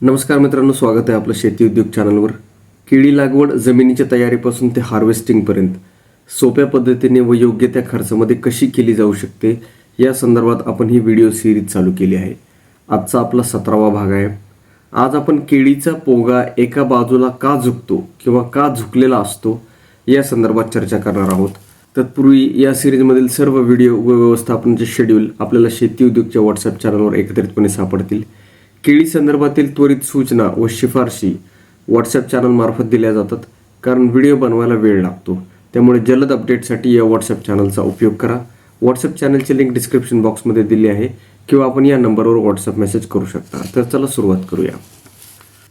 नमस्कार मित्रांनो स्वागत आहे आपलं शेती उद्योग चॅनलवर. केळी लागवड जमिनीच्या तयारीपासून ते हार्वेस्टिंगपर्यंत सोप्या पद्धतीने व योग्य त्या खर्चामध्ये कशी केली जाऊ शकते या संदर्भात आपण ही व्हिडिओ सिरीज चालू केली आहे. आजचा आपला सतरावा भाग आहे. आज आपण केळीचा पोगा एका बाजूला का झुकतो किंवा का झुकलेला असतो या संदर्भात चर्चा करणार आहोत. तत्पूर्वी या सिरीजमधील सर्व व्हिडिओ व व्यवस्थापनाचे शेड्यूल आपल्याला शेती उद्योगच्या व्हॉट्सअप चॅनलवर एकत्रितपणे सापडतील. केळी संदर्भातील त्वरित सूचना व शिफारशी व्हॉट्सअप चॅनलमार्फत दिल्या जातात कारण व्हिडिओ बनवायला वेळ लागतो. त्यामुळे जलद अपडेटसाठी या व्हॉट्सअप चॅनलचा उपयोग करा. व्हॉट्सअप चॅनलची लिंक डिस्क्रिप्शन बॉक्समध्ये दिली आहे किंवा आपण या नंबरवर व्हॉट्सअप मेसेज करू शकता. तर चला सुरुवात करूया.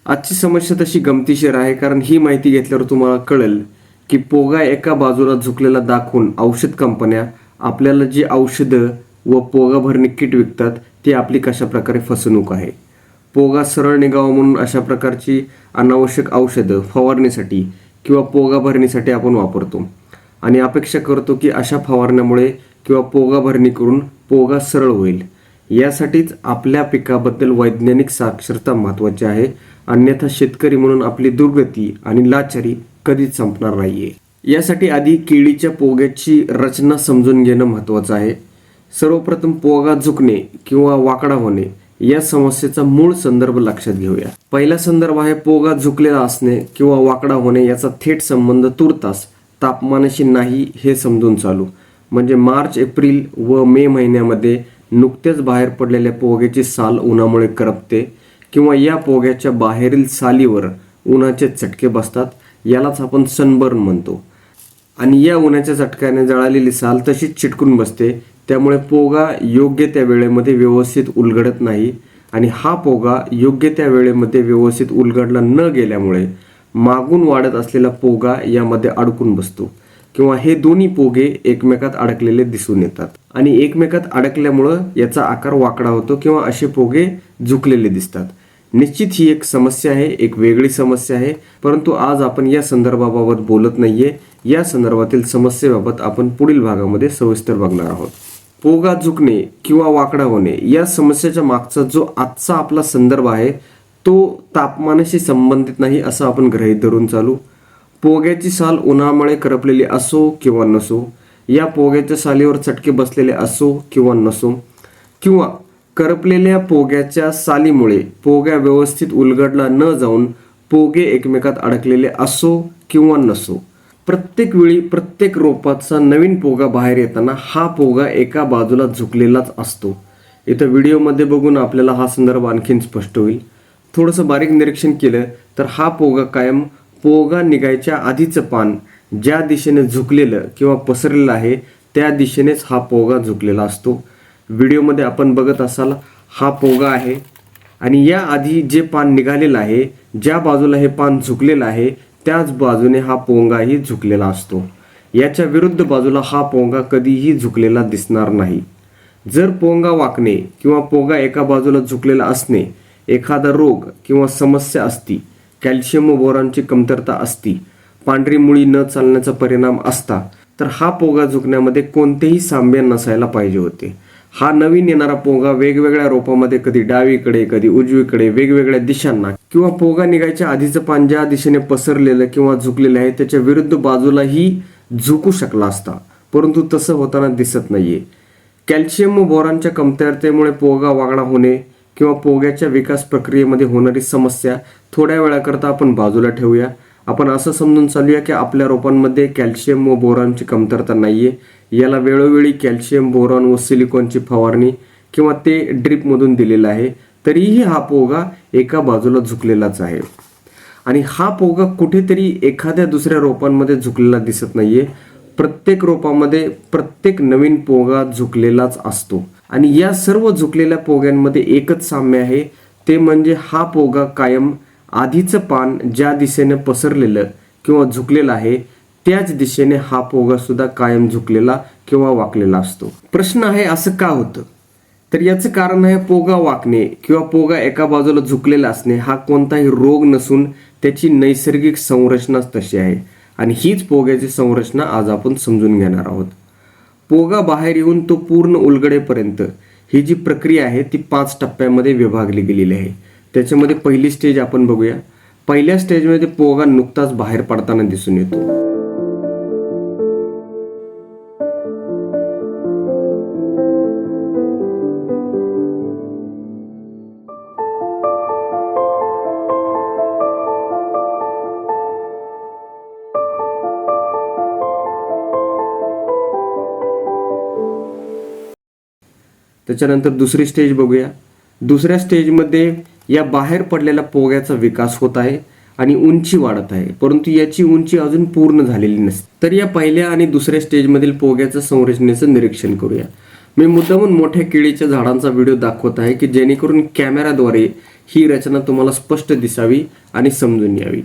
आजची समस्या तशी गमतीशीर आहे कारण ही माहिती घेतल्यावर तुम्हाला कळेल की पोगा एका बाजूला झुकलेला दाखवून औषध कंपन्या आपल्याला जी औषधं व पोगा भरणी किट विकतात ती आपली कशा प्रकारे फसवणूक आहे. पोगा सरळ निघावा म्हणून अशा प्रकारची अनावश्यक औषधं फवारणीसाठी किंवा पोगा भरणीसाठी आपण वापरतो. आणि अपेक्षा करतो की अशा फवारण्यामुळे किंवा पोगा भरणी करून पोगा सरळ होईल. यासाठीच आपल्या पिकाबद्दल वैज्ञानिक साक्षरता महत्त्वाची आहे. अन्यथा शेतकरी म्हणून आपली दुर्गती आणि लाचारी कधीच संपणार नाहीये. यासाठी आधी केळीच्या पोग्याची रचना समजून घेणं महत्त्वाचं आहे. सर्वप्रथम पोगा झुकणे किंवा वाकडा होणे या समस्येचा मूळ संदर्भ लक्षात घेऊया. पहिला संदर्भ आहे पोगा झुकलेला असणे किंवा वाकडा होणे याचा थेट संबंध तुर्तास तापमानाशी नाही हे समजून चालू. म्हणजे मार्च एप्रिल व मे महिन्यामध्ये नुकत्याच बाहेर पडलेल्या पोग्याची साल उन्हामुळे करपते किंवा या पोग्याच्या बाहेरील सालीवर उन्हाचे चटके बसतात यालाच आपण सनबर्न म्हणतो. आणि या उन्हाच्या चटक्याने जळालेली साल तशीच चिटकून बसते त्यामुळे पोगा योग्य त्या वेळेमध्ये व्यवस्थित उलगडत नाही. आणि हा पोगा योग्य त्या वेळेमध्ये व्यवस्थित उलगडला न गेल्यामुळे मागून वाढत असलेला पोगा यामध्ये अडकून बसतो. किंवा हे दोन्ही पोगे एकमेकात अडकलेले दिसून येतात. आणि एकमेकात अडकल्यामुळं याचा आकार वाकडा होतो किंवा असे पोगे झुकलेले दिसतात. निश्चित ही एक समस्या आहे एक वेगळी समस्या आहे. परंतु आज आपण या संदर्भाबाबत बोलत नाहीये. या संदर्भातील समस्येबाबत आपण पुढील भागामध्ये सविस्तर बघणार आहोत. पोगा झुकणे किंवा वाकडा होणे या समस्येच्या मागचा जो आजचा आपला संदर्भ आहे तो तापमानाशी संबंधित नाही असं आपण गृहीत धरून चालू. पोग्याची साल उन्हामुळे करपलेली असो किंवा नसो या पोग्याच्या सालीवर चटके बसलेले असो किंवा नसो किंवा करपलेल्या पोग्याच्या सालीमुळे पोग्या व्यवस्थित उलगडला न जाऊन पोगे एकमेकात अडकलेले असो किंवा नसो प्रत्येक वेळी प्रत्येक रोपाचा नवीन पोगा बाहेर येताना हा पोगा एका बाजूला झुकलेलाच असतो. इथं व्हिडिओमध्ये बघून आपल्याला हा संदर्भ आणखीन स्पष्ट होईल. थोडंसं बारीक निरीक्षण केलं तर हा पोगा कायम पोगा निघायच्या आधीचं पान ज्या दिशेने झुकलेलं किंवा पसरलेलं आहे त्या दिशेनेच हा पोगा झुकलेला असतो. व्हिडिओमध्ये आपण बघत असाल हा पोगा आहे. आणि या आधी जे पान निघालेलं आहे ज्या बाजूला हे पान झुकलेलं आहे त्याच बाजूने हा पोंगाही झुकलेला असतो. याच्या विरुद्ध बाजूला हा पोंगा कधीही झुकलेला दिसणार नाही. जर पोंगा वाकणे किंवा पोंगा एका बाजूला झुकलेला असणे एखादा रोग किंवा समस्या असती कॅल्शियम व कमतरता असती पांढरी मुळी न चालण्याचा परिणाम असता तर हा पोगा झुकण्यामध्ये कोणतेही साम्य नसायला पाहिजे होते. हा नवीन येणारा पोगा वेगवेगळ्या रोपामध्ये कधी डावीकडे कधी उजवीकडे वेगवेगळ्या दिशांना किंवा पोगा निघायच्या आधीचं पान ज्या दिशेने पसरलेलं किंवा झुकलेलं आहे त्याच्या विरुद्ध बाजूलाही झुकू शकला असता. परंतु तसं होताना दिसत नाहीये. कॅल्शियम व बोरांच्या कमतरतेमुळे पोगा वागणा होणे किंवा पोग्याच्या विकास प्रक्रियेमध्ये होणारी समस्या थोड्या वेळाकरता आपण बाजूला ठेवूया. आपण असं समजून चालूया की आपल्या रोपांमध्ये कॅल्शियम व बोरॉनची कमतरता नाहीये. याला वेळोवेळी कॅल्शियम बोरॉन व सिलिकॉनची फवारणी किंवा ते ड्रिपमधून दिलेलं आहे. तरीही हा पोगा एका बाजूला झुकलेलाच आहे. आणि हा पोगा कुठेतरी एखाद्या दुसऱ्या रोपांमध्ये झुकलेला दिसत नाहीये. प्रत्येक रोपामध्ये प्रत्येक नवीन पोगा झुकलेलाच असतो. आणि या सर्व झुकलेल्या पोग्यांमध्ये एकच साम्य आहे. ते म्हणजे हा पोगा कायम आधीचं पान ज्या दिशेने पसरलेलं किंवा झुकलेलं आहे त्याच दिशेने हा पोगा सुद्धा कायम झुकलेला किंवा वाकलेला असतो. प्रश्न आहे असं का होतं? तर याचं कारण आहे पोगा वाकणे किंवा पोगा एका बाजूला झुकलेला असणे हा कोणताही रोग नसून त्याची नैसर्गिक संरचनाच तशी आहे. आणि हीच पोग्याची संरचना आज आपण समजून घेणार आहोत. पोगा बाहेर येऊन तो पूर्ण उलगडेपर्यंत ही जी प्रक्रिया आहे ती पाच टप्प्यामध्ये विभागली गेलेली आहे. त्याच्यामध्ये पहिली स्टेज आपण बघूया. पहिल्या स्टेजमध्ये पोगा नुकताच बाहेर पडताना दिसून येतो. त्याच्यानंतर दुसरी स्टेज बघूया. दुसऱ्या स्टेजमध्ये या बाहेर पडलेल्या पोग्याचा विकास होत आहे आणि उंची वाढत आहे. परंतु याची उंची अजून पूर्ण झालेली नसते. तर या पहिल्या आणि दुसऱ्या स्टेजमधील पोग्याचं संरचनेचं निरीक्षण करूया. मी मुद्दामून मोठ्या केळीच्या झाडांचा व्हिडिओ दाखवत आहे की जेणेकरून कॅमेराद्वारे ही रचना तुम्हाला स्पष्ट दिसावी आणि समजून यावी.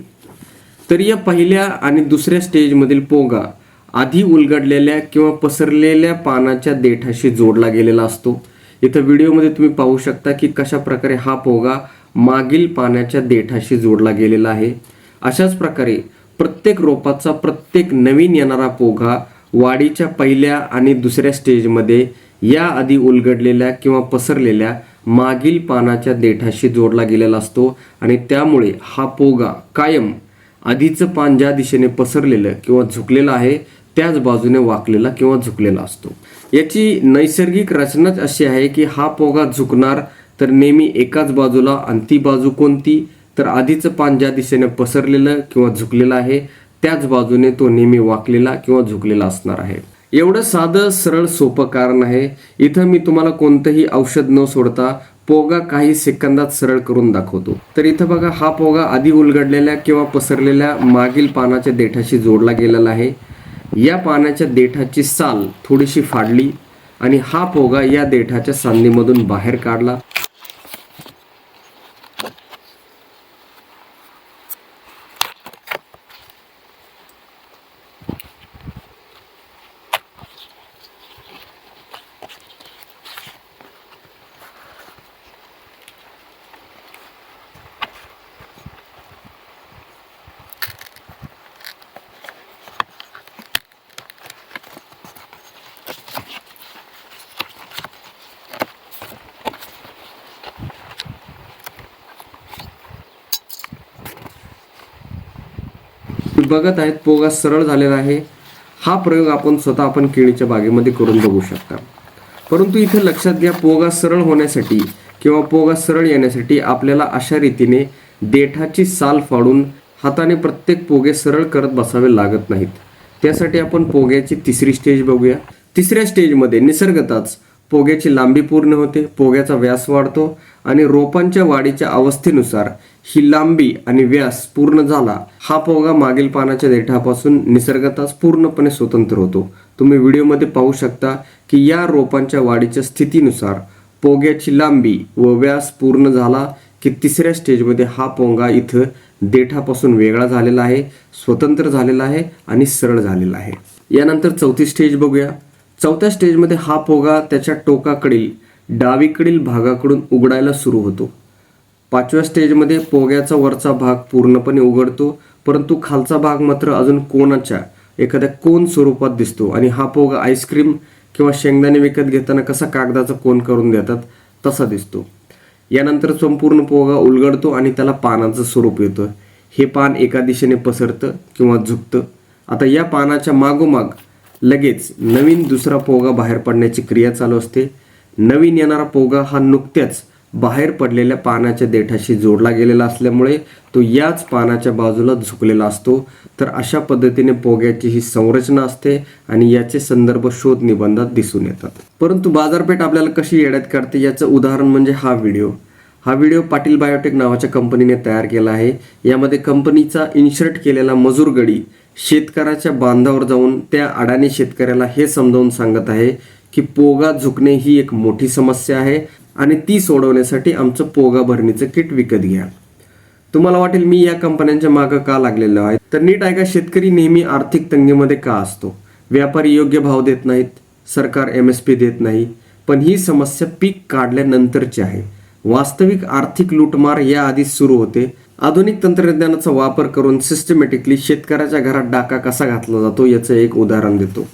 तर या पहिल्या आणि दुसऱ्या स्टेजमधील पोगा आधी उलगडलेल्या किंवा पसरलेल्या पानाच्या देठाशी जोडला गेलेला असतो. इथं व्हिडिओमध्ये तुम्ही पाहू शकता की कशा प्रकारे हा पोगा मागील पाण्याच्या देठाशी जोडला गेलेला आहे. अशाच प्रकारे प्रत्येक रोपाचा प्रत्येक नवीन येणारा पोगा वाढीच्या पहिल्या आणि दुसऱ्या स्टेजमध्ये या आधी उलगडलेल्या किंवा पसरलेल्या मागील पानाच्या देठाशी जोडला गेलेला असतो आणि त्यामुळे हा पोगा कायम आधीचं पान ज्या दिशेने पसरलेलं किंवा झुकलेलं आहे त्याच बाजूने वाकलेला किंवा झुकलेला असतो. याची नैसर्गिक रचनाच अशी आहे की हा पोगा झुकणार तर नेहमी एकाच बाजूला आणि ती बाजू कोणती? तर आधीचं पान ज्या दिशेने पसरलेलं किंवा झुकलेलं आहे त्याच बाजूने तो नेहमी वाकलेला किंवा झुकलेला असणार आहे. एवढं साधं सरळ सोपं कारण आहे. इथं मी तुम्हाला कोणतंही औषध न सोडता पोगा काही सेकंदात सरळ करून दाखवतो. तर इथं बघा हा पोगा आधी उलगडलेल्या किंवा पसरलेल्या मागील पानाच्या देठाशी जोडला गेलेला आहे. या पानाच्या देठाची साल थोडीशी फाडली आणि हा पोगा या देठाच्या सांधीमधून बाहेर काढला. तुम्ही बघत आहेत पोगा सरळ झालेला आहे. हा प्रयोग आपण स्वतः आपण केळीच्या बागेमध्ये करून बघू शकता. परंतु इथे लक्षात घ्या पोगा सरळ होण्यासाठी किंवा पोगा सरळ येण्यासाठी आपल्याला अशा रीतीने देठाची साल फाडून हाताने प्रत्येक पोगे सरळ करत बसावे लागत नाहीत. त्यासाठी आपण पोग्याची तिसरी स्टेज बघूया. तिसऱ्या स्टेजमध्ये निसर्गताच पोग्याची लांबी पूर्ण होते पोग्याचा व्यास वाढतो आणि रोपांच्या वाढीच्या अवस्थेनुसार ही लांबी आणि व्यास पूर्ण झाला हा पोगा मागील पानाच्या देठापासून निसर्गतास पूर्णपणे स्वतंत्र होतो. तुम्ही व्हिडिओमध्ये पाहू शकता की या रोपांच्या वाढीच्या स्थितीनुसार पोग्याची लांबी व व्यास पूर्ण झाला की तिसऱ्या स्टेजमध्ये हा पोंगा इथं देठापासून वेगळा झालेला आहे स्वतंत्र झालेला आहे आणि सरळ झालेला आहे. यानंतर चौथी स्टेज बघूया. चौथ्या स्टेजमध्ये हा पोगा त्याच्या टोकाकडील डावीकडील भागाकडून उघडायला सुरू होतो. पाचव्या स्टेजमध्ये पोग्याचा वरचा भाग पूर्णपणे उघडतो परंतु खालचा भाग मात्र अजून कोणाच्या एखाद्या कोण स्वरूपात दिसतो. आणि हा पोगा आईस्क्रीम किंवा शेंगदाणे विकत घेताना कसा कागदाचा कोण करून देतात तसा दिसतो. यानंतर संपूर्ण पोगा उलगडतो आणि त्याला पानाचं स्वरूप येतं. हे पान एका दिशेने पसरतं किंवा झुकतं. आता या पानाच्या मागोमाग लगेच नवीन दुसरा पोगा बाहेर पडण्याची क्रिया चालू असते. नवीन येणारा पोगा हा नुकत्याच बाहेर पडलेल्या पानाच्या देठाशी जोडला गेलेला असल्यामुळे तो याच पानाच्या बाजूला झुकलेला असतो. तर अशा पद्धतीने पोग्याची ही संरचना असते आणि याचे संदर्भ शोध निबंधात दिसून येतात. परंतु बाजारपेठ आपल्याला कशी येड्यात करते याचं उदाहरण म्हणजे हा व्हिडिओ. हा व्हिडिओ पाटील बायोटेक नावाच्या कंपनीने तयार केला आहे. यामध्ये कंपनीचा इन्शर्ट केलेला मजूर गडी शेतकऱ्याच्या बांधावर जाऊन त्या अडाणी शेतकऱ्याला हे समजावून सांगत आहे की पोगा झुकणे ही एक मोठी समस्या आहे आणि ती सोडवण्यासाठी आमचं पोगा भरणीचं किट विकत घ्या. तुम्हाला वाटेल मी या कंपन्यांच्या मागं का लागलेलो आहे? तर नीट ऐका शेतकरी नेहमी आर्थिक तंगीमध्ये का असतो? व्यापारी योग्य भाव देत नाहीत सरकार एम एस पी देत नाही पण ही समस्या पीक काढल्यानंतरची आहे. वास्तविक आर्थिक लूटमार याआधीच सुरू होते. आधुनिक तंत्रज्ञानाचा वापर करून सिस्टमॅटिकली शेतकऱ्याच्या घरात डाका कसा घातला जातो याचं एक उदाहरण देतो.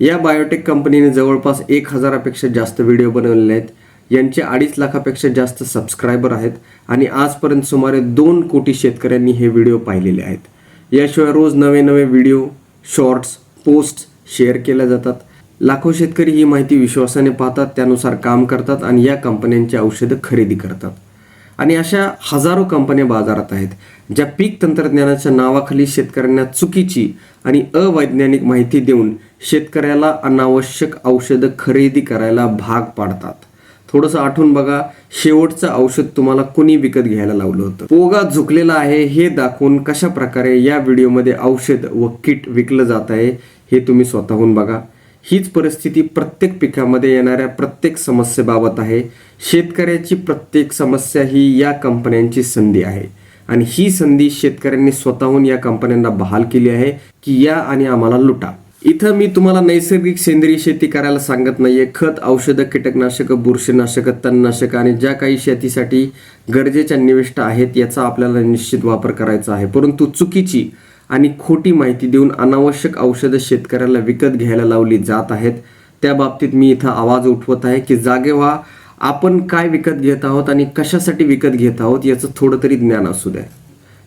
या बायोटेक कंपनीने जवळपास एक हजारापेक्षा जास्त व्हिडिओ बनवलेले आहेत. यांचे अडीच लाखापेक्षा जास्त सबस्क्रायबर आहेत आणि आजपर्यंत सुमारे दोन कोटी शेतकऱ्यांनी हे व्हिडिओ पाहिलेले आहेत. याशिवाय रोज नवे नवे व्हिडिओ शॉर्ट्स पोस्ट शेअर केल्या जातात. लाखो शेतकरी ही माहिती विश्वासाने पाहतात त्यानुसार काम करतात आणि या कंपन्यांची औषधं खरेदी करतात. आणि अशा हजारो कंपन्या बाजारात आहेत ज्या पीक तंत्रज्ञानाच्या नावाखाली शेतकऱ्यांना चुकीची आणि अवैज्ञानिक माहिती देऊन शेतकऱ्याला अनावश्यक औषधं खरेदी करायला भाग पाडतात. थोडंसं आठवून बघा शेवटचं औषध तुम्हाला कुणी विकत घ्यायला लावलं होतं? पोगा झुकलेला आहे हे दाखवून कशा प्रकारे या व्हिडिओमध्ये औषध व किट विकलं जात आहे हे तुम्ही स्वतःहून बघा. हीच परिस्थिती प्रत्येक पिकामध्ये येणाऱ्या प्रत्येक समस्येबाबत आहे. शेतकऱ्याची प्रत्येक समस्या ही या कंपन्यांची संधी आहे. आणि ही संधी शेतकऱ्यांनी स्वतःहून या कंपन्यांना बहाल केली आहे की या आणि आम्हाला लुटा. इथं मी तुम्हाला नैसर्गिक सेंद्रिय शेती करायला सांगत नाहीये. खत औषधं कीटकनाशकं बुरशीनाशकं तणनाशकं आणि ज्या काही शेतीसाठी गरजेच्या निविष्ट आहेत याचा आपल्याला निश्चित वापर करायचा आहे. परंतु चुकीची आणि खोटी माहिती देऊन अनावश्यक औषधं शेतकऱ्याला विकत घ्यायला लावली जात आहेत. त्या बाबतीत मी इथं आवाज उठवत आहे की जागे व्हा. आपण काय विकत घेत आहोत आणि कशासाठी विकत घेत आहोत याचं थोडं तरी ज्ञान असू द्या.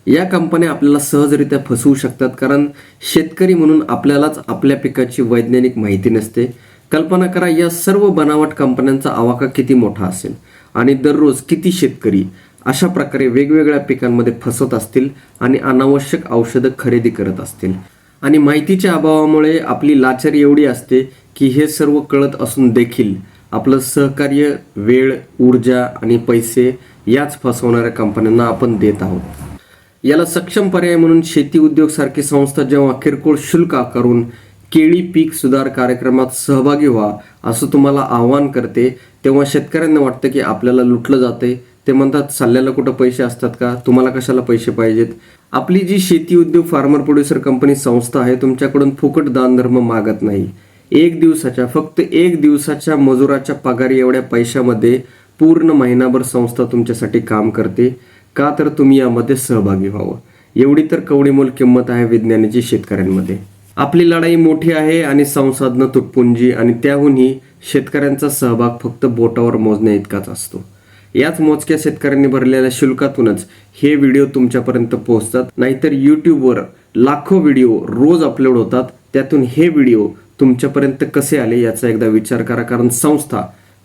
या कंपन्या आपल्याला सहजरित्या फसवू शकतात कारण शेतकरी म्हणून आपल्यालाच आपल्या पिकाची वैज्ञानिक माहिती नसते. कल्पना करा या सर्व बनावट कंपन्यांचा आवाका किती मोठा असेल आणि दररोज किती शेतकरी अशा प्रकारे वेगवेगळ्या पिकांमध्ये फसत असतील आणि अनावश्यक औषधं खरेदी करत असतील. आणि माहितीच्या अभावामुळे आपली लाचार एवढी असते की हे सर्व कळत असून देखील आपलं सहकार्य वेळ ऊर्जा आणि पैसे याच फसवणाऱ्या कंपन्यांना आपण देत आहोत. याला सक्षम पर्याय म्हणून शेती उद्योग सारखी संस्था जेव्हा किरकोळ शुल्क आकारून केळी पीक सुधार कार्यक्रमात सहभागी व्हा असं तुम्हाला आवाहन करते तेव्हा शेतकऱ्यांना वाटतं की आपल्याला लुटलं जाते ते म्हणतात सल्ल्याला कुठं पैसे असतात का? तुम्हाला कशाला पैसे पाहिजेत? आपली जी शेती उद्योग फार्मर प्रोड्युसर कंपनी संस्था आहे तुमच्याकडून फुकट दानधर्म मागत नाही. एक दिवसाच्या फक्त एक दिवसाच्या मजुराच्या पगारी एवढ्या पैशामध्ये पूर्ण महिनाभर संस्था तुमच्यासाठी काम करते. का तर तुम्ही यामध्ये सहभागी व्हावं. एवढी तर कवडीमोल किंमत आहे विज्ञानाची शेतकऱ्यांमध्ये. आपली लढाई मोठी आहे आणि संसाधनं तुटपुंजी आणि त्याहूनही शेतकऱ्यांचा सहभाग फक्त बोटावर मोजण्या इतकाच असतो. याच मोजक्या शेतकऱ्यांनी भरलेल्या शुल्कातूनच हे व्हिडिओ तुमच्यापर्यंत पोहोचतात. नाहीतर यूट्यूबवर लाखो व्हिडिओ रोज अपलोड होतात. त्यातून हे व्हिडिओ तुमच्यापर्यंत कसे आले याचा एकदा विचार करा कारण संस्था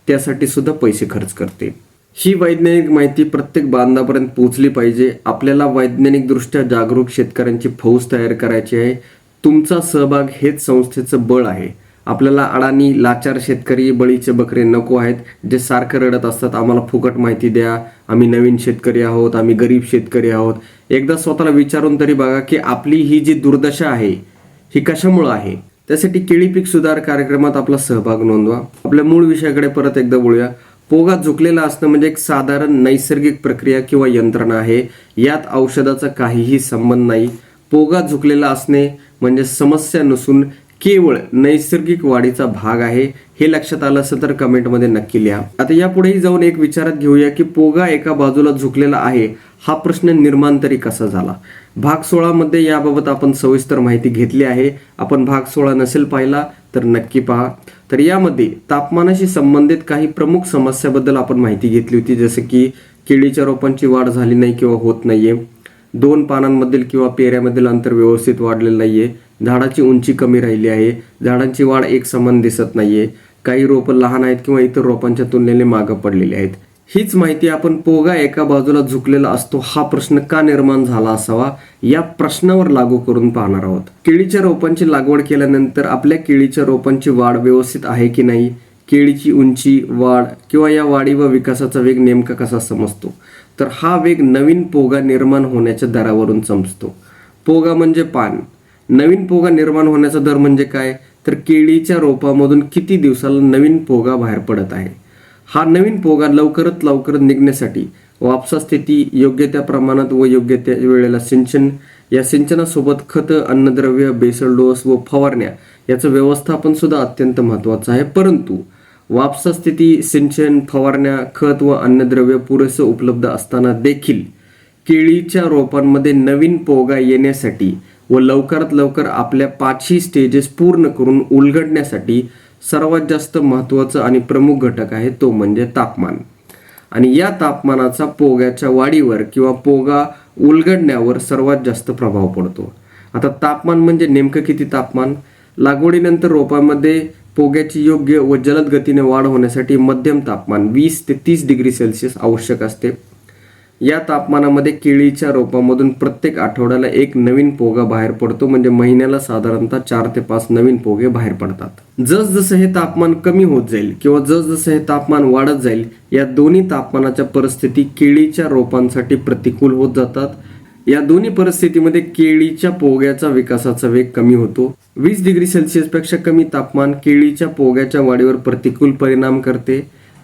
त्यासाठी सुद्धा पैसे खर्च करते. ही वैज्ञानिक माहिती प्रत्येक बांधापर्यंत पोहोचली पाहिजे. आपल्याला वैज्ञानिकदृष्ट्या जागरूक शेतकऱ्यांची फौज तयार करायची आहे. तुमचा सहभाग हेच संस्थेचं बळ आहे. आपल्याला अडाणी लाचार शेतकरी बळीचे बकरे नको आहेत. जे सारखं रडत असतात आम्हाला फुकट माहिती द्या. आम्ही नवीन शेतकरी आहोत आम्ही गरीब शेतकरी आहोत. एकदा स्वतःला विचारून तरी बघा की आपली ही जी दुर्दशा आहे ही कशामुळं आहे? त्यासाठी केळी पीक सुधार कार्यक्रमात आपला सहभाग नोंदवा. आपल्या मूळ विषयाकडे परत एकदा बोलूया पोगा झुकलेला असणं म्हणजे एक साधारण नैसर्गिक प्रक्रिया किंवा यंत्रणा आहे. यात औषधाचा काहीही संबंध नाही. पोगा झुकलेला असणे म्हणजे समस्या नसून केवळ नैसर्गिक वाढीचा भाग आहे हे लक्षात आलं असं तर कमेंटमध्ये नक्की लिहा. आता यापुढेही जाऊन एक विचारात घेऊया की पोगा एका बाजूला झुकलेला आहे हा प्रश्न निर्माण तरी कसा झाला? भाग सोळामध्ये याबाबत आपण सविस्तर माहिती घेतली आहे. आपण भाग सोळा नसेल पाहिला तर नक्की पहा. तर यामध्ये तापमानाशी संबंधित काही प्रमुख समस्याबद्दल आपण माहिती घेतली होती जसं की केळीच्या रोपांची वाढ झाली नाही किंवा होत नाहीये दोन पानांमधील किंवा पेऱ्यामधील अंतर व्यवस्थित वाढलेलं नाहीये झाडाची उंची कमी राहिली आहे. झाडांची वाढ एक समान दिसत नाहीये. काही रोपं लहान आहेत किंवा इतर रोपांच्या तुलनेने मागं पडलेली आहेत. हीच माहिती आपण पोगा एका बाजूला झुकलेला असतो हा प्रश्न का निर्माण झाला असावा? या प्रश्नावर लागू करून पाहणार आहोत. केळीच्या रोपांची लागवड केल्यानंतर आपल्या केळीच्या रोपांची वाढ व्यवस्थित आहे की नाही? केळीची उंची वाढ किंवा या वाढी व विकासाचा वेग नेमका कसा समजतो? तर हा वेग नवीन पोगा निर्माण होण्याच्या दरावरून समजतो. पोगा म्हणजे पान. नवीन पोगा निर्माण होण्याचा दर म्हणजे काय? तर केळीच्या रोपामधून किती दिवसाला नवीन पोगा बाहेर पडत आहे? हा नवीन पोगा लवकरात लवकर निघण्यासाठी वापसा स्थिती योग्य त्या प्रमाणात व योग्य त्या वेळेला सिंचन या सिंचनासोबत खत अन्नद्रव्य बेसल डोस व फवारण्या याचं व्यवस्थापन सुद्धा अत्यंत महत्त्वाचं आहे. परंतु वापसा स्थिती सिंचन फवारण्या खत व अन्नद्रव्य पुरेसं उपलब्ध असताना देखील केळीच्या रोपांमध्ये नवीन पोगा येण्यासाठी व लवकरात लवकर आपल्या पाचही स्टेजेस पूर्ण करून उलगडण्यासाठी सर्वात जास्त महत्त्वाचं आणि प्रमुख घटक आहे तो म्हणजे तापमान. आणि या तापमानाचा पोग्याच्या वाढीवर किंवा पोगा उलगडण्यावर सर्वात जास्त प्रभाव पडतो. आता तापमान म्हणजे नेमकं किती तापमान? लागवडीनंतर रोपामध्ये पोग्याची योग्य व जलद गतीने वाढ होण्यासाठी मध्यम तापमान वीस ते तीस डिग्री सेल्सिअस आवश्यक असते. या तापमानामध्ये केळीच्या रोपामधून प्रत्येक आठवड्याला एक नवीन पोगा बाहेर पडतो म्हणजे महिन्याला साधारणतः चार ते पाच नवीन पोगे बाहेर पडतात. जसजसं हे तापमान कमी होत जाईल किंवा जसजसं हे तापमान वाढत जाईल या दोन्ही तापमानाच्या परिस्थिती केळीच्या रोपांसाठी प्रतिकूल होत जातात. या दोन्ही परिस्थितीमध्ये केळीच्या पोग्याचा विकासाचा वेग कमी होतो. वीस डिग्री सेल्सिअसपेक्षा कमी तापमान केळीच्या पोग्याच्या वाढीवर प्रतिकूल परिणाम करते.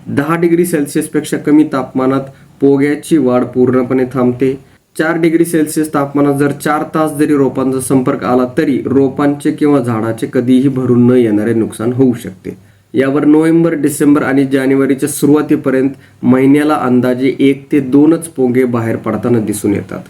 दहा डिग्री सेल्सिअसपेक्षा कमी तापमानात पोग्याची वाढ पूर्णपणे थांबते. चार डिग्री सेल्सिअस तापमानात जर चार तास जरी रोपांचा संपर्क आला तरी रोपांचे किंवा झाडाचे कधीही भरून न येणारे नुकसान होऊ शकते. यावर नोव्हेंबर डिसेंबर आणि जानेवारीच्या सुरुवातीपर्यंत महिन्याला अंदाजे एक ते दोनच पोंगे बाहेर पडताना दिसून येतात.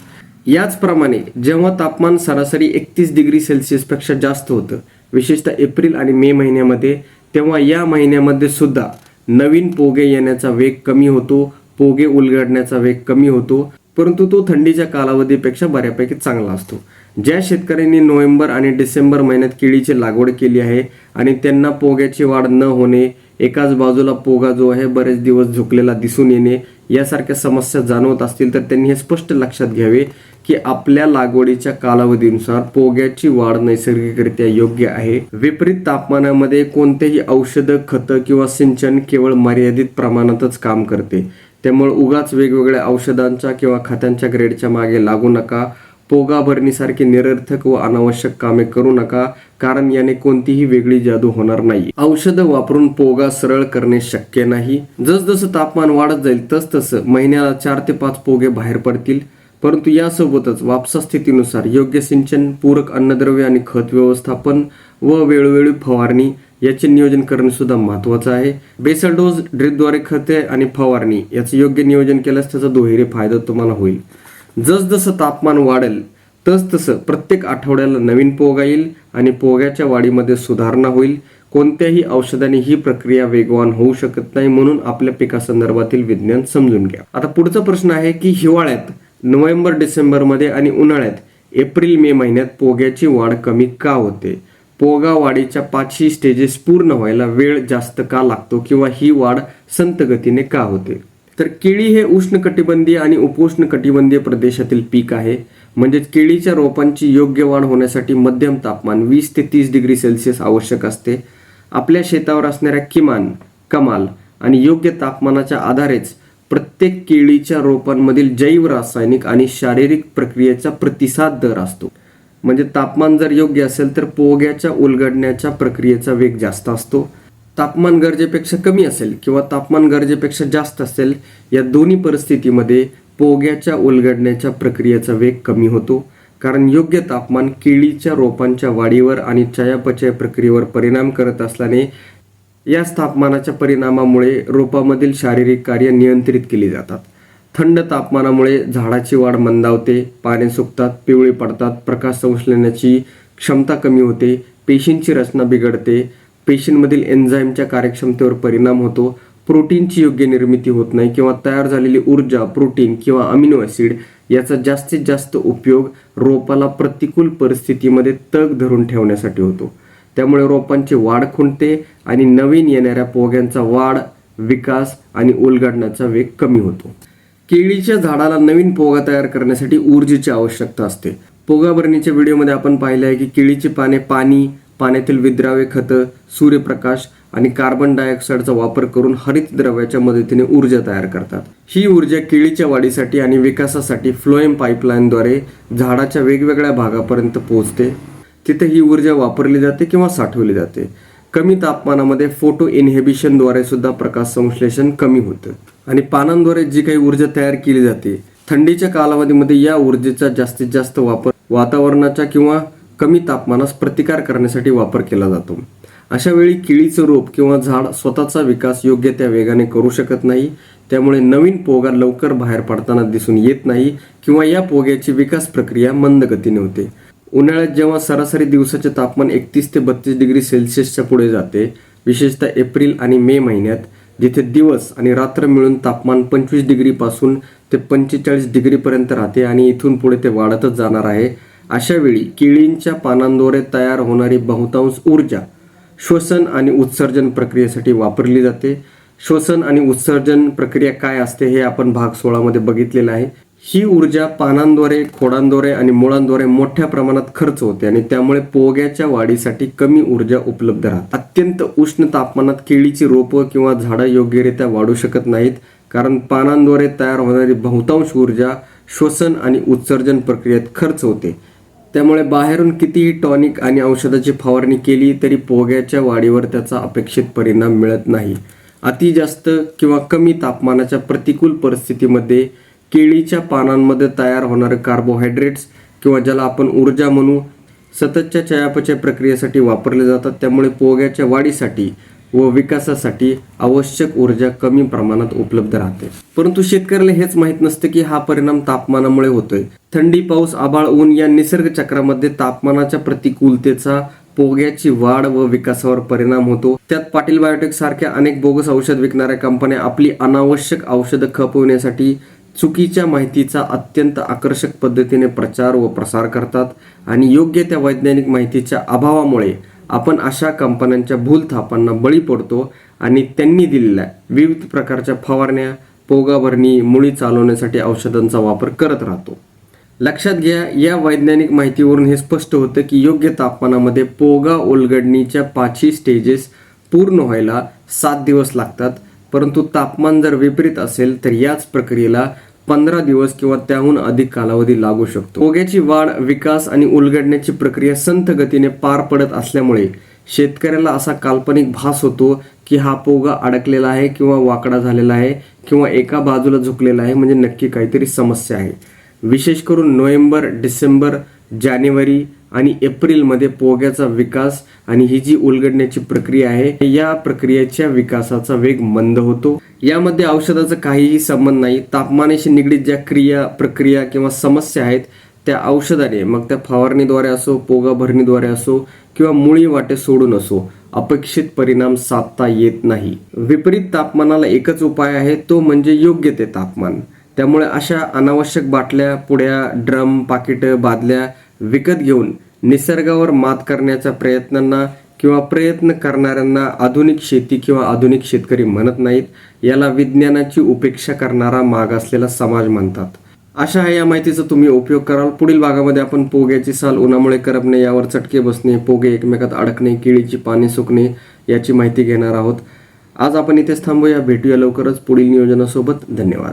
याचप्रमाणे जेव्हा तापमान सरासरी एकतीस डिग्री सेल्सिअसपेक्षा जास्त होतं विशेषतः एप्रिल आणि मे महिन्यामध्ये तेव्हा या महिन्यामध्ये सुद्धा नवीन पोगे येण्याचा वेग कमी होतो पोगे उलगडण्याचा वेग कमी होतो परंतु तो थंडीच्या कालावधीपेक्षा बऱ्यापैकी चांगला असतो. ज्या शेतकऱ्यांनी नोव्हेंबर आणि डिसेंबर महिन्यात केळीची लागवड केली आहे आणि त्यांना पोग्याची वाढ न होणे एकाच बाजूला पोगा जो आहे बरेच दिवस झुकलेला दिसून येणे यासारख्या समस्या जाणवत असतील तर त्यांनी हे स्पष्ट लक्षात घ्यावे की आपल्या लागवडीच्या कालावधीनुसार पोग्याची वाढ नैसर्गिकरित्या योग्य आहे. विपरीत तापमानामध्ये कोणतेही औषधं खतं किंवा सिंचन केवळ मर्यादित प्रमाणातच काम करते. त्यामुळे उगाच वेगवेगळ्या औषधांच्या किंवा खतांच्या ग्रेडच्या मागे लागू नका. पोगा भरणीसारखी निरर्थक व अनावश्यक कामे करू नका कारण याने कोणतीही वेगळी जादू होणार नाही. औषधं वापरून पोगा सरळ करणे शक्य नाही. जसजसं तापमान वाढत जाईल तसतसं महिन्याला चार ते पाच पोगे बाहेर पडतील. परंतु यासोबतच वापसा स्थितीनुसार योग्य सिंचन पूरक अन्नद्रव्य आणि खत व्यवस्थापन व वेळोवेळी फवारणी याचे नियोजन करणे सुद्धा महत्वाचं आहे. बेसल डोस ड्रिपद्वारे खते आणि फवारणी याचं योग्य नियोजन केल्यास त्याचा दुहेरी फायदा तुम्हाला होईल. जसजसं तापमान वाढेल तसतसं प्रत्येक आठवड्याला नवीन पोगा येईल आणि पोग्याच्या वाढीमध्ये सुधारणा होईल. कोणत्याही औषधाने ही प्रक्रिया वेगवान होऊ शकत नाही म्हणून आपल्या पिकासंदर्भातील विज्ञान समजून घ्या. आता पुढचा प्रश्न आहे की हिवाळ्यात नोव्हेंबर डिसेंबरमध्ये आणि उन्हाळ्यात एप्रिल मे महिन्यात पोग्याची वाढ कमी का होते? पोगा वाढीच्या पाचही स्टेजेस पूर्ण व्हायला वेळ जास्त का लागतो किंवा ही वाढ संतगतीने का होते? तर केळी हे उष्णकटिबंधीय आणि उपोष्ण कटिबंधीय प्रदेशातील पीक आहे. म्हणजेच केळीच्या रोपांची योग्य वाढ होण्यासाठी मध्यम तापमान वीस ते तीस डिग्री सेल्सिअस आवश्यक असते. आपल्या शेतावर असणाऱ्या किमान कमाल आणि योग्य तापमानाच्या आधारेच प्रत्येक केळीच्या रोपांमधील जैव रासायनिक आणि शारीरिक प्रक्रियेचा प्रतिसाद दर असतो. म्हणजे तापमान जर योग्य असेल तर पोग्याच्या उलगडण्याच्या प्रक्रियेचा वेग जास्त असतो. तापमान गरजेपेक्षा कमी असेल किंवा तापमान गरजेपेक्षा जास्त असेल या दोन्ही परिस्थितीमध्ये पोग्याच्या उलगडण्याच्या प्रक्रियेचा वेग कमी होतो. कारण योग्य तापमान केळीच्या रोपांच्या वाढीवर आणि चयापचय प्रक्रियेवर परिणाम करत असल्याने याच तापमानाच्या परिणामामुळे रोपामधील शारीरिक कार्य नियंत्रित केली जातात. थंड तापमानामुळे झाडाची वाढ मंदावते पाने सुकतात पिवळी पडतात प्रकाश संश्लेषणाची क्षमता कमी होते पेशींची रचना बिघडते पेशींमधील एन्झाईमच्या कार्यक्षमतेवर परिणाम होतो प्रोटीनची योग्य निर्मिती होत नाही किंवा तयार झालेली ऊर्जा प्रोटीन किंवा अमिनो ॲसिड याचा जास्तीत जास्त उपयोग रोपाला प्रतिकूल परिस्थितीमध्ये तग धरून ठेवण्यासाठी होतो. त्यामुळे रोपांची वाढ खुंटते आणि नवीन येणाऱ्या पोग्यांचा वाढ विकास आणि उलगडण्याचा वेग कमी होतो. केळीच्या झाडाला नवीन पोगा तयार करण्यासाठी ऊर्जेची आवश्यकता असते. पोगा भरणीच्या व्हिडिओमध्ये आपण पाहिले आहे की केळीची पाने पाणी पाण्यातील विद्रावे खतं सूर्यप्रकाश आणि कार्बन डायऑक्साईडचा वापर करून हरित द्रव्याच्या मदतीने ऊर्जा तयार करतात. ही ऊर्जा केळीच्या वाढीसाठी आणि विकासासाठी फ्लोएम पाईपलाईनद्वारे झाडाच्या वेगवेगळ्या भागापर्यंत पोहोचते. तिथे ही ऊर्जा वापरली जाते किंवा साठवली जाते. कमी तापमानामध्ये फोटो इनहेबिशनद्वारे सुद्धा प्रकाश संश्लेषण कमी होतं. आणि पानांद्वारे जी काही ऊर्जा तयार केली जाते थंडीच्या कालावधीमध्ये या ऊर्जेचा जास्तीत जास्त वापर वातावरणाच्या किंवा कमी तापमानास प्रतिकार करण्यासाठी वापर केला जातो. अशा वेळी केळीचं रोप किंवा झाड स्वतःचा विकास योग्य त्या वेगाने करू शकत नाही त्यामुळे नवीन पोगा लवकर बाहेर पडताना दिसून येत नाही किंवा या पोग्याची विकास प्रक्रिया मंद गतीने होते. उन्हाळ्यात जेव्हा सरासरी दिवसाचे तापमान एकतीस ते बत्तीस डिग्री सेल्सिअसच्या पुढे जाते विशेषतः एप्रिल आणि मे महिन्यात जिथे दिवस आणि रात्र मिळून तापमान पंचवीस डिग्रीपासून ते पंचेचाळीस डिग्रीपर्यंत राहते आणि इथून पुढे ते वाढतच जाणार आहे. अशावेळी केळींच्या पानांद्वारे तयार होणारी बहुतांश ऊर्जा श्वसन आणि उत्सर्जन प्रक्रियेसाठी वापरली जाते. श्वसन आणि उत्सर्जन प्रक्रिया काय असते हे आपण भाग सोळामध्ये बघितलेलं आहे. ही ऊर्जा पानांद्वारे खोडांद्वारे आणि मुळांद्वारे मोठ्या प्रमाणात खर्च होते आणि त्यामुळे पोग्याच्या वाढीसाठी कमी ऊर्जा उपलब्ध राहते. अत्यंत उष्ण तापमानात केळीची रोपं किंवा झाडं योग्यरित्या वाढू शकत नाहीत कारण पानांद्वारे तयार होणारी बहुतांश ऊर्जा श्वसन आणि उत्सर्जन प्रक्रियेत खर्च होते. त्यामुळे बाहेरून कितीही टॉनिक आणि औषधाची फवारणी केली तरी पोग्याच्या वाढीवर त्याचा अपेक्षित परिणाम मिळत नाही. अति जास्त किंवा कमी तापमानाच्या प्रतिकूल परिस्थितीमध्ये केळीच्या पानांमध्ये तयार होणारे कार्बोहायड्रेट्स किंवा ज्याला आपण ऊर्जा म्हणू सततच्या चयापचय प्रक्रियेसाठी वापरले जातात. त्यामुळे पोग्याच्या वाढीसाठी व विकासासाठी आवश्यक ऊर्जा कमी प्रमाणात उपलब्ध राहते. परंतु शेतकऱ्याला हेच माहीत नसते की हा परिणाम तापमानामुळे होतोय. थंडी पाऊस आभाळ ऊन या निसर्ग चक्रामध्ये तापमानाच्या प्रतिकूलतेचा पोग्याची वाढ व विकासावर परिणाम होतो. त्यात पाटील बायोटेक सारख्या अनेक बोगस औषध विकणाऱ्या कंपन्या आपली अनावश्यक औषधं खपवण्यासाठी चुकीच्या माहितीचा अत्यंत आकर्षक पद्धतीने प्रचार व प्रसार करतात आणि योग्य त्या वैज्ञानिक माहितीच्या अभावामुळे आपण अशा कंपन्यांच्या भूलथापांना बळी पडतो आणि त्यांनी दिलेल्या विविध प्रकारच्या फवारण्या पोगावरणी मुळी चालवण्यासाठी औषधांचा वापर करत राहतो. लक्षात घ्या या वैज्ञानिक माहितीवरून हे स्पष्ट होतं की योग्य तापमानामध्ये पोगा उलगडणीच्या पाचही स्टेजेस पूर्ण व्हायला सात दिवस लागतात परंतु तापमान जर विपरीत असेल तर याच प्रक्रियेला पंधरा दिवस किंवा त्याहून अधिक कालावधी लागू शकतो. पोग्याची वाढ विकास आणि उलगडण्याची प्रक्रिया संथ गतीने पार पडत असल्यामुळे शेतकऱ्याला असा काल्पनिक भास होतो की हा पोगा अडकलेला आहे किंवा वाकडा झालेला आहे किंवा एका बाजूला झुकलेला आहे म्हणजे नक्की काहीतरी समस्या आहे. विशेष करून नोव्हेंबर डिसेंबर जानेवारी आणि एप्रिलमध्ये पोग्याचा विकास आणि ही जी उलगडण्याची प्रक्रिया आहे या प्रक्रियेच्या विकासाचा वेग मंद होतो. यामध्ये औषधाचा काहीही संबंध नाही. तापमानाशी निगडीत ज्या क्रिया प्रक्रिया किंवा समस्या आहेत त्या औषधाने मग त्या फवारणीद्वारे असो पोगा भरणीद्वारे असो किंवा मुळी वाटे सोडून असो अपेक्षित परिणाम साधता येत नाही. विपरीत तापमानाला एकच उपाय आहे तो म्हणजे योग्य ते तापमान. त्यामुळे अशा अनावश्यक बाटल्या पुड्या ड्रम पाकिटं बादल्या विकत घेऊन निसर्गावर मात करण्याच्या प्रयत्नांना किंवा प्रयत्न करणाऱ्यांना आधुनिक शेती किंवा आधुनिक शेतकरी म्हणत नाहीत याला विज्ञानाची उपेक्षा करणारा माग असलेला समाज म्हणतात. अशा या माहितीचा तुम्ही उपयोग कराल. पुढील भागामध्ये आपण पोग्याची साल उन्हामुळे करपणे यावर चटके बसणे पोगे एकमेकात अडकणे केळीची पाने सुकणे याची माहिती घेणार आहोत. आज आपण इथेच थांबूया. भेटूया लवकरच पुढील नियोजनासोबत. धन्यवाद.